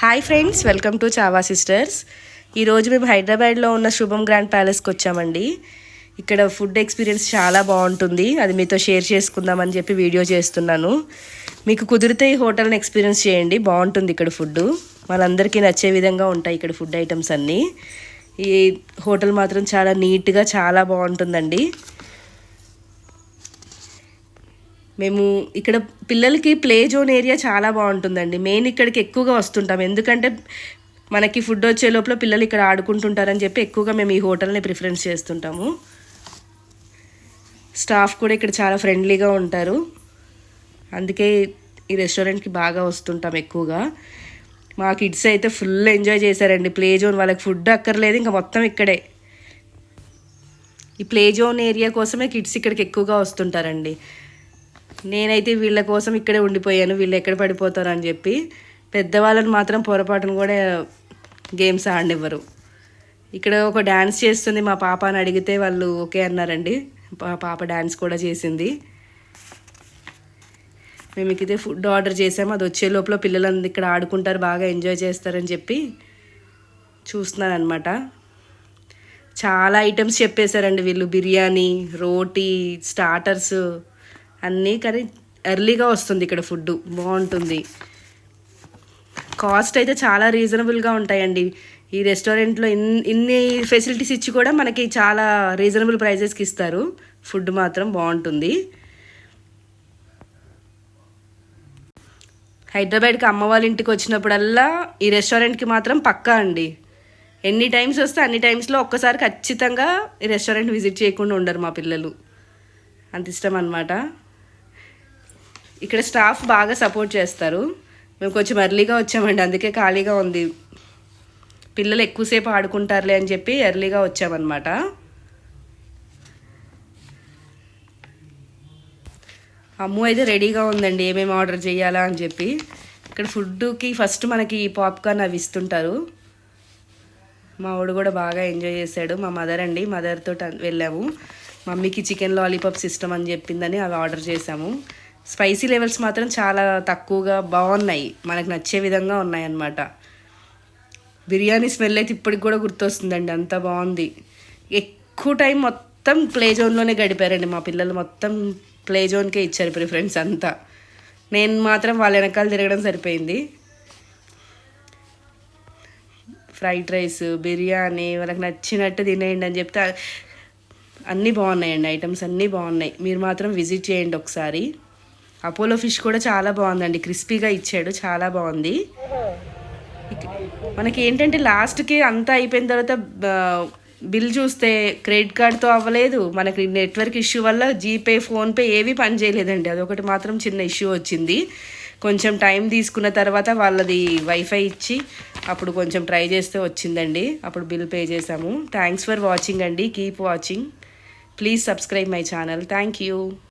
Hi friends welcome to Chava sisters ఈరోజు మేము హైదరాబాద్లో ఉన్న శుభం గ్రాండ్ ప్యాలెస్కి వచ్చామండి. ఇక్కడ ఫుడ్ ఎక్స్పీరియన్స్ చాలా బాగుంటుంది. అది మీతో షేర్ చేసుకుందామని చెప్పి వీడియో చేస్తున్నాను. మీకు కుదిరితే ఈ హోటల్ని ఎక్స్పీరియన్స్ చేయండి. బాగుంటుంది ఇక్కడ ఫుడ్ మనందరికీ నచ్చే విధంగా ఉంటాయి ఇక్కడ ఫుడ్ ఐటమ్స్ అన్నీ. ఈ హోటల్ మాత్రం చాలా నీట్గా చాలా బాగుంటుందండి. మేము ఇక్కడ పిల్లలకి ప్లే జోన్ ఏరియా చాలా బాగుంటుందండి. మెయిన్ ఇక్కడికి ఎక్కువగా వస్తుంటాం. ఎందుకంటే మనకి ఫుడ్ వచ్చే లోపల పిల్లలు ఇక్కడ ఆడుకుంటుంటారని చెప్పి ఎక్కువగా మేము ఈ హోటల్ని ప్రిఫరెన్స్ చేస్తుంటాము. స్టాఫ్ కూడా ఇక్కడ చాలా ఫ్రెండ్లీగా ఉంటారు. అందుకే ఈ రెస్టారెంట్కి బాగా వస్తుంటాం ఎక్కువగా. మా కిడ్స్ అయితే ఫుల్ ఎంజాయ్ చేశారండి. ప్లే జోన్ వాళ్ళకి ఫుడ్ అక్కర్లేదు ఇంకా మొత్తం ఇక్కడే. ఈ ప్లే జోన్ ఏరియా కోసమే కిడ్స్ ఇక్కడికి ఎక్కువగా వస్తుంటారండి. నేనైతే వీళ్ళ కోసం ఇక్కడే ఉండిపోయాను వీళ్ళు ఎక్కడ పడిపోతారు అని చెప్పి. పెద్దవాళ్ళని మాత్రం పొరపాటును కూడా గేమ్స్ ఆడనివ్వరు. ఇక్కడ ఒక డ్యాన్స్ చేస్తుంది మా పాప అని అడిగితే వాళ్ళు ఓకే అన్నారండి. పాప డ్యాన్స్ కూడా చేసింది. మేము ఇకైతే ఫుడ్ ఆర్డర్ చేసాము. అది వచ్చే లోపల పిల్లలందరూ ఇక్కడ ఆడుకుంటారు బాగా ఎంజాయ్ చేస్తారని చెప్పి చూస్తున్నాను అనమాట చాలా ఐటమ్స్ చెప్పేశారండి వీళ్ళు. బిర్యానీ రోటీ స్టార్టర్స్. అన్నీ కానీ ఎర్లీగా వస్తుంది ఇక్కడ ఫుడ్ బాగుంటుంది. కాస్ట్ అయితే చాలా రీజనబుల్గా ఉంటాయండి. ఈ రెస్టారెంట్లో ఇన్ ఇన్ని ఫెసిలిటీస్ ఇచ్చి కూడా మనకి చాలా రీజనబుల్ ప్రైజెస్కి ఇస్తారు. ఫుడ్ మాత్రం బాగుంటుంది. హైదరాబాద్కి అమ్మ వాళ్ళ ఇంటికి వచ్చినప్పుడల్లా ఈ రెస్టారెంట్కి మాత్రం పక్కా అండి. ఎన్ని టైమ్స్ వస్తే అన్ని టైమ్స్లో ఒక్కసారి ఖచ్చితంగా ఈ రెస్టారెంట్ విజిట్ చేయకుండా ఉండరు మా పిల్లలు. అంత ఇష్టం అనమాట ఇక్కడ స్టాఫ్ బాగా సపోర్ట్ చేస్తారు. మేము కొంచెం ఎర్లీగా వచ్చామండి అందుకే ఖాళీగా ఉంది. పిల్లలు ఎక్కువసేపు ఆడుకుంటారులే అని చెప్పి ఎర్లీగా వచ్చామన్నమాట. అమ్ము అయితే రెడీగా ఉందండి ఏమేమి ఆర్డర్ చేయాలా అని చెప్పి. ఇక్కడ ఫుడ్కి ఫస్ట్ మనకి పాప్కార్న్ అవి ఇస్తుంటారు. మా వాడు కూడా బాగా ఎంజాయ్ చేశాడు. మా మదర్ అండి మదర్తో వెళ్ళాము. మమ్మీకి చికెన్ లాలీపాప్స్ ఇష్టం అని చెప్పిందని అవి ఆర్డర్ చేసాము స్పైసీ లెవెల్స్ మాత్రం చాలా తక్కువగా బాగున్నాయి. మనకు నచ్చే విధంగా ఉన్నాయన్నమాట. బిర్యానీ స్మెల్ అయితే ఇప్పటికి కూడా గుర్తొస్తుందండి. అంత బాగుంది. ఎక్కువ టైం మొత్తం ప్లే జోన్లోనే గడిపారండి మా పిల్లలు. మొత్తం ప్లే జోన్కే ఇచ్చారు ప్రిఫరెన్స్ అంతా. నేను మాత్రం వాళ్ళ వెనకాల తిరగడం సరిపోయింది. ఫ్రైడ్ రైస్ బిర్యానీ వాళ్ళకి నచ్చినట్టు తినేయండి అని చెప్తే అన్నీ బాగున్నాయండి. ఐటమ్స్ అన్నీ బాగున్నాయి. మీరు మాత్రం విజిట్ చేయండి ఒకసారి. అపోలో ఫిష్ కూడా చాలా బాగుందండి. క్రిస్పీగా ఇచ్చాడు. చాలా బాగుంది. మనకి ఏంటంటే లాస్ట్కి అంతా అయిపోయిన తర్వాత బిల్ చూస్తే క్రెడిట్ కార్డ్తో అవ్వలేదు. మనకి నెట్వర్క్ ఇష్యూ వల్ల జీపే ఫోన్పే ఏవి పనిచేయలేదండి అదొకటి మాత్రం చిన్న ఇష్యూ వచ్చింది. కొంచెం టైం తీసుకున్న తర్వాత వాళ్ళది వైఫై ఇచ్చి అప్పుడు కొంచెం ట్రై చేస్తే వచ్చిందండి. అప్పుడు బిల్ పే చేసాము థ్యాంక్స్ ఫర్ వాచింగ్ అండి. Keep watching please subscribe my channel thank you